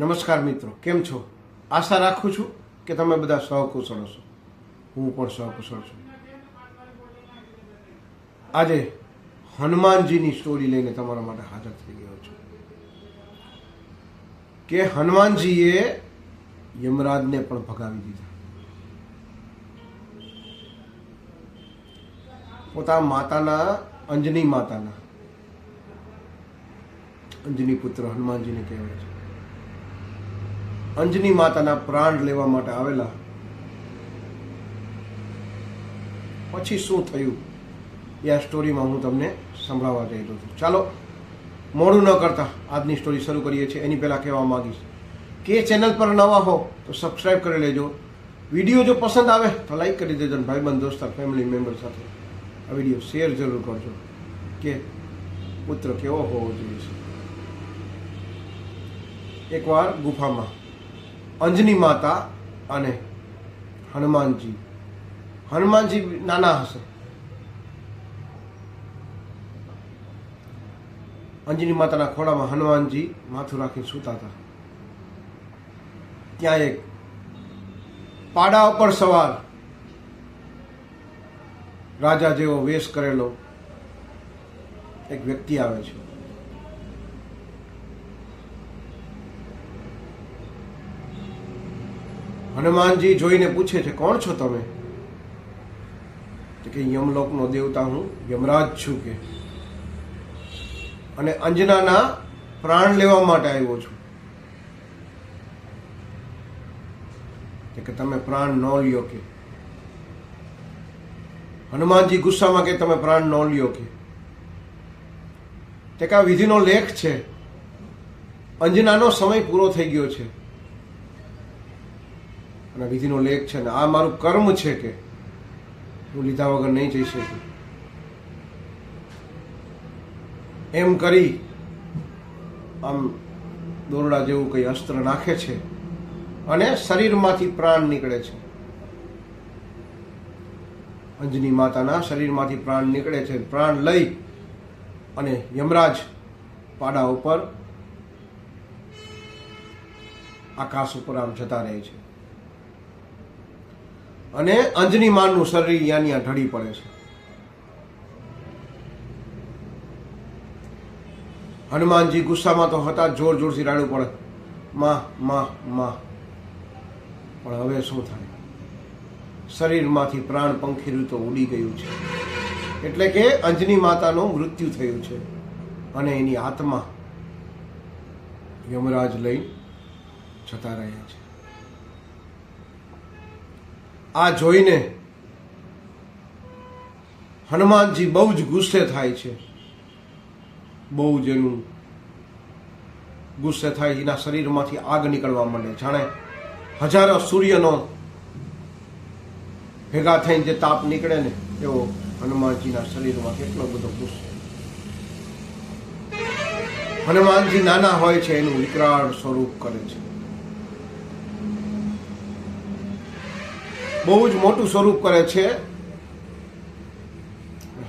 નમસ્કાર મિત્રો, કેમ છો? આશા રાખું છું કે તમે બધા સહકુશળ છો હું પણ સહકુશળ છું. આજે હનુમાનજીની સ્ટોરી લઈને તમારા માટે હાજર થઈ ગયો છું. કે હનુમાનજીએ યમરાજને પણ ભગાવી દીધા. પોતા માતાના, અંજની માતાના. અંજની પુત્ર હનુમાનજીને કહેવાય છે. અંજની માતાના પ્રાણ લેવા માટે આવેલા. પછી શું થયું? એ આ સ્ટોરીમાં હું તમને સંભળાવવા જઈ રહ્યો છું. ચાલો, મોડું ન કરતા આજની સ્ટોરી શરૂ કરીએ છીએ. એની પહેલાં કહેવા માંગીશ કે ચેનલ પર નવા હો તો સબસ્ક્રાઈબ કરી લેજો. વીડિયો જો પસંદ આવે તો લાઈક કરી દેજો અને ભાઈબંધ દોસ્તાર ફેમિલી મેમ્બર સાથે આ વીડિયો શેર જરૂર કરજો કે પુત્ર કેવો હોવો જોઈએ એકવાર ગુફામાં અંજની માતા અને હનુમાનજી. હનુમાનજી નાના હશે. અંજની માતાના ખોળામાં હનુમાનજી માથું રાખીને સૂતા હતા. ત્યાં એક પાડા ઉપર સવાર રાજા જેવો વેશ કરેલો એક વ્યક્તિ આવે છે. હનુમાનજી જોઈને પૂછે છે, કોણ છો તમે? કે, યમલોકનો દેવતા હું, યમરાજ છું કે. અને અંજનાના પ્રાણ લેવા માટે આવ્યો છું. કે, તમે પ્રાણ ન લ્યો કે. હનુમાનજી ગુસ્સામાં કે, તમે પ્રાણ ન લ્યો કે. તે કે વિધિનો લેખ છે. અંજનાનો સમય પૂરો થઈ ગયો છે. અને વિધિનો લેખ છે ને આ મારું કર્મ છે કે હું લીધા વગર નહીં જઈ શકું. એમ કરી આમ દોરડા જેવું કંઈ અસ્ત્ર નાખે છે અને શરીરમાંથી પ્રાણ નીકળે છે. અંજની માતાના શરીરમાંથી પ્રાણ નીકળે છે. પ્રાણ લઈ અને યમરાજ પાડા ઉપર આકાશ ઉપર આમ જતા રહે છે. અને અંજની માનનું શરીર યાની ઢળી પડે છે. હનુમાનજી ગુસ્સામાં તો હતા, જોર જોરથી રાડવું પડે. માં માં માં. પણ હવે શું થાય? શરીરમાંથી પ્રાણ પંખીરું તો ઉડી ગયું છે. એટલે કે અંજની માતાનું મૃત્યુ થયું છે. અને એની આત્મા યમરાજ લઈ જતા રહ્યા છે. આ જોઈને હનુમાનજી બહુ જ ગુસ્સે થાય છે. બહુ જ એનું ગુસ્સે થાય, એના શરીરમાંથી આગ નીકળવા માંડે. જાણે હજારો સૂર્યનો ભેગા થઈને જે તાપ નીકળે ને, એવો હનુમાનજીના શરીરમાં કેટલો બધો ગુસ્સો. હનુમાનજી નાના હોય છે, એનું વિકરાળ સ્વરૂપ કરે છે. બહુ જ મોટું સ્વરૂપ કરે છે.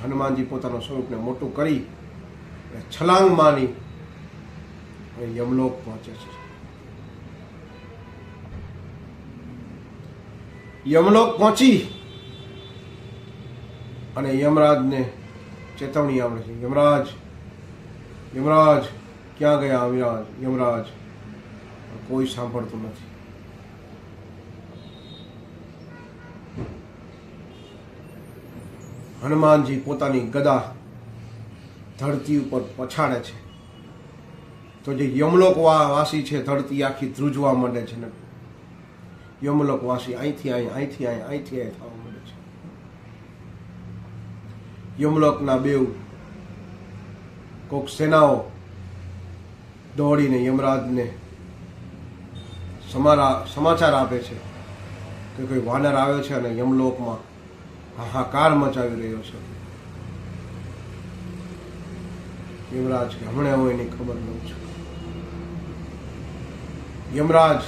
હનુમાનજી પોતાના સ્વરૂપને મોટું કરી છલાંગ માની યમલોક પહોંચે છે. યમલોક પહોંચી અને યમરાજને ચેતવણી આવે છે. યમરાજ યમરાજ, ક્યાં ગયા અવિરાજ યમરાજ, કોઈ સાંભળતું નથી. હનુમાનજી પોતાની ગદા ધરતી ઉપર પછાડે છે. તો જે યમલોક વાસી છે, ધરતી આખી ધ્રુજવા માંડે છે ને. યમલોક વાસી અહીંથી અહીં અહીંથી અહીં અહીંથી અહીં થવા માંડે છે. યમલોકના બેવ કોક સેનાઓ દોડીને યમરાજને સમાચાર આપે છે કે કોઈ વાનર આવ્યો છે અને યમલોકમાં હાહાકાર મચાવી રહ્યો છે. યમરાજ કે હમણાં હું એની ખબર લઉં છું. યમરાજ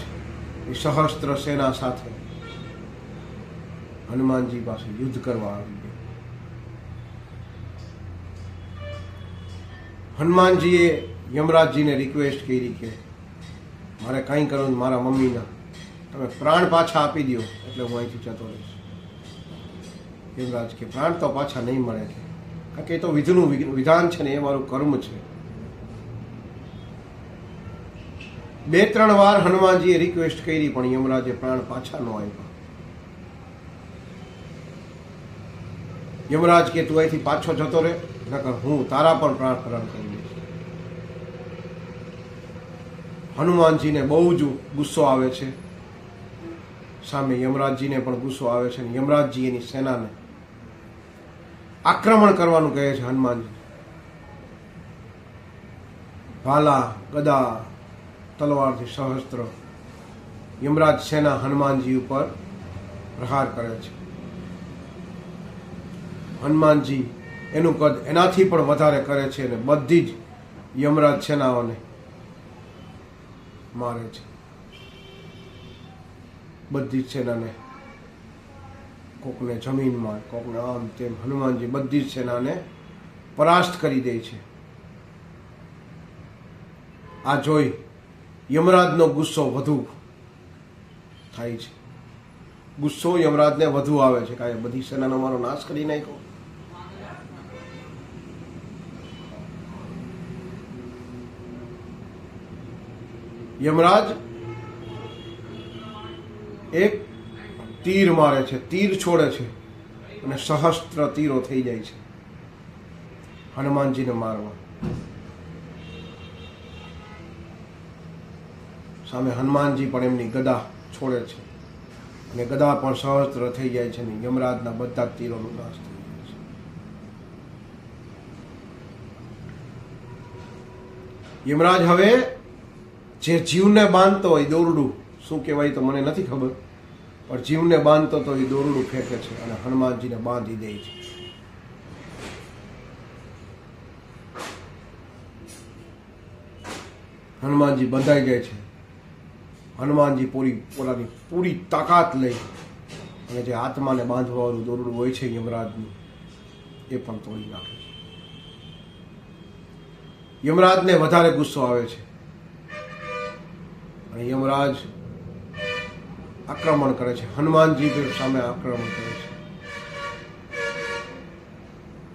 એ સહસ્ત્ર સેના સાથે હનુમાનજી પાસે યુદ્ધ કરવા આવી ગયો. હનુમાનજીએ યમરાજજીને રિક્વેસ્ટ કરી કે મારે કંઈ કરો મારા મમ્મીના. તમે પ્રાણ પાછા આપી દો એટલે હું અહીંથી જતો રહીશ. યુવરાજ કે પ્રાણ તો પાછા નહીં મળે છે. કારણ કે એ તો વિધનું વિધાન છે ને, એ મારું કર્મ છે. બે ત્રણ વાર હનુમાનજીએ રિક્વેસ્ટ કરી, પણ યમરાજે પ્રાણ પાછા ન આપ્યા. યમરાજ કે, તું અહીંથી પાછો જતો રહે, નકર હું તારા પણ પ્રાણ હરણ કરી દઈશ હનુમાનજીને બહુ જ ગુસ્સો આવે છે. સામે યમરાજજીને પણ ગુસ્સો આવે છે અને યમરાજજી એની સેનાને આક્રમણ કરવાનું કહે છે હનુમાનજી. ભાલા, ગદા, તલવારથી સહસ્ત્ર યમરાજ સેના હનુમાનજી ઉપર પ્રહાર કરે છે. હનુમાનજી એનું કદ એનાથી પણ વધારે કરે છે અને બધી જ યમરાજ સેનાઓને મારે છે. બધી જ સેનાને કોકને જમીનમાં, કોકને આમ તેમ હનુમાનજી બધી જ સેનાને પરાસ્ત કરી દે છે. આ જોઈ યમરાજનો ગુસ્સો વધુ થાય છે. ગુસ્સો યમરાજને વધુ આવે છે કાંઈ બધી સેનાનો મારો નાશ કરી નાખ્યો. યમરાજ એક તીર મારે છે, તીર છોડે છે. અને સહસ્ત્ર તીરો થઈ જાય છે. હનુમાનજીને મારવા. સામે હનુમાનજી પણ એમની ગદા છોડે છે. અને ગદા પણ સહસ્ત્ર થઈ જાય છે ને યમરાજના બધા તીરોનો નાશ થઈ જાય છે. યમરાજ હવે જે જીવને બાંધતો હોય દોરડું, શું કહેવાય તો મને નથી ખબર. પણ જીવને બાંધતો તો એ દોરડું ફેંકે છે અને હનુમાનજીને બાંધી દે છે. હનુમાનજી બંધાઈ જાય છે. હનુમાનજી પૂરી પોતાની પૂરી તાકાત લઈ અને જે આત્માને બાંધવાવાળું દોરડું હોય છે યમરાજનું, એ પણ તોડી નાખે છે. યમરાજને વધારે ગુસ્સો આવે છે. અને યમરાજ આક્રમણ કરે છે. હનુમાનજી સામે આક્રમણ કરે છે.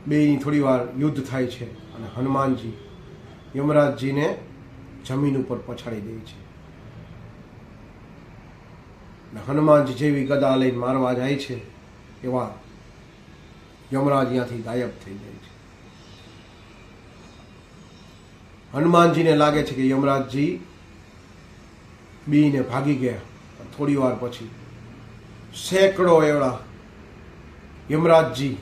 બેની થોડી વાર યુદ્ધ થાય છે અને હનુમાનજી યમરાજજીને જમીન ઉપર પછાડી દે છે. હનુમાનજી જેવી ગદા લઈને મારવા જાય છે, એવા યમરાજ ત્યાંથી ગાયબ થઈ જાય છે. હનુમાનજીને લાગે છે કે યમરાજજી બીને ભાગી ગયા. થોડી વાર પછી. સેંકડો એવડા યમરાજજી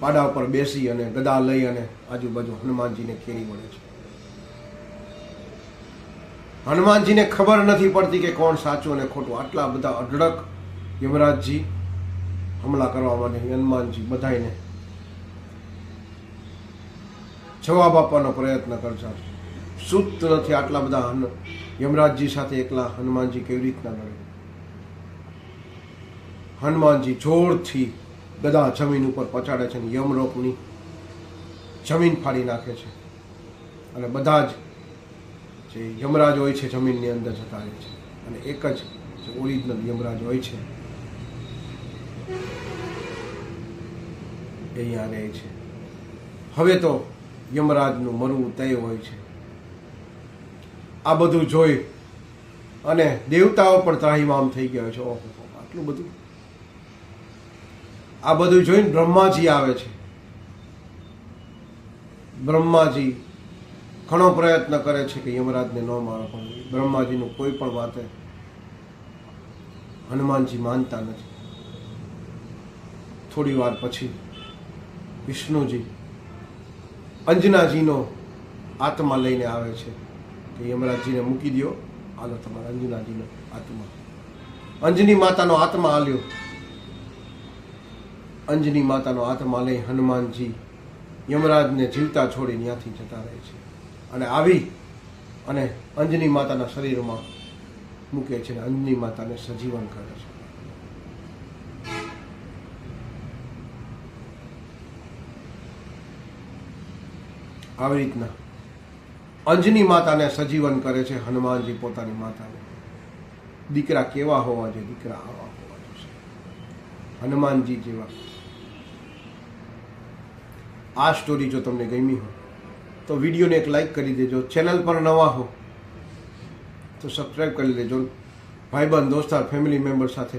પાડા ઉપર બેસી અને ગદા લઈ અને આજુબાજુ હનુમાનજીને ખેરી વળે છે. હનુમાનજીને ખબર નથી પડતી કે કોણ સાચું અને ખોટું. આટલા બધા અઢળક યમરાજજી હમલા કરવા માટે હનુમાનજી બધાને જવાબ આપવાનો પ્રયત્ન કરતા. છે નથી આટલા બધા યમરાજજી સાથે એકલા હનુમાનજી કેવી રીતના લડે? હનુમાનજી જોરથી ગદા જમીન ઉપર પછાડે છે અને યમરોપની જમીન ફાડી નાખે છે. અને બધા જ જે યમરાજ હોય છે જમીનની અંદર જતા રહે છે. અને એક જ જે ઓરિજિનલ યમરાજ હોય છે અહીંયા રહે છે. હવે તો યમરાજનું મરવું તય હોય છે. આ બધું જોઈ અને દેવતાઓ પણ ત્રાહીમામ થઈ ગયા છે. ઓહો, આટલું બધું. આ બધું જોઈને બ્રહ્માજી આવે છે. બ્રહ્માજી ઘણો પ્રયત્ન કરે છે કે યમરાજને ન મારો પણ બ્રહ્માજીનું કોઈ પણ વાતે હનુમાનજી માનતા નથી. થોડી વાર પછી વિષ્ણુજી અંજનાજીનો આત્મા લઈને આવે છે. કે યમરાજજીને મૂકી દો આલો તમારા અંજનાજીનો આત્મા. અંજની માતાનો આત્મા આલ્યો. અંજની માતાનો આત્મા લઈ હનુમાનજી યમરાજને જીવતા છોડી ત્યાંથી જતા રહે છે. અને આવી અને અંજની માતાના શરીરમાં મૂકે છે અને અંજની માતાને સજીવન કરે છે. આવી રીતના અંજની માતાને સજીવન કરે છે, હનુમાનજી પોતાની માતાને. દીકરા કેવા હોવા જોઈએ? દીકરા આવા હોવા જોઈએ. હનુમાનજી જેવા. આ સ્ટોરી જો તમને ગમી હોય, તો વિડીયોને એક લાઈક કરી દેજો. ચેનલ પર નવા હો, તો સબસ્ક્રાઈબ કરી લેજો. ભાઈબંધ, દોસ્તાર ફેમિલી મેમ્બર સાથે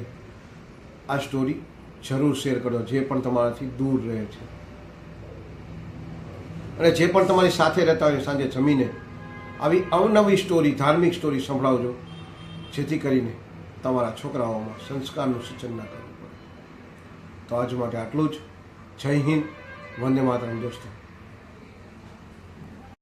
આ સ્ટોરી જરૂર શેર કરો, જે પણ તમારાથી દૂર રહે છે. અને જે પણ તમારી સાથે રહેતા હોય સાંજે જમીને આવી અવનવી સ્ટોરી ધાર્મિક સ્ટોરી સંભળાવજો. જેથી કરીને તમારા છોકરાઓમાં સંસ્કારનું સિંચન ના કરવું પડે. તો આજ માટે આટલું જ. જય હિન્દ. વંદે માતરમ, દોસ્તો.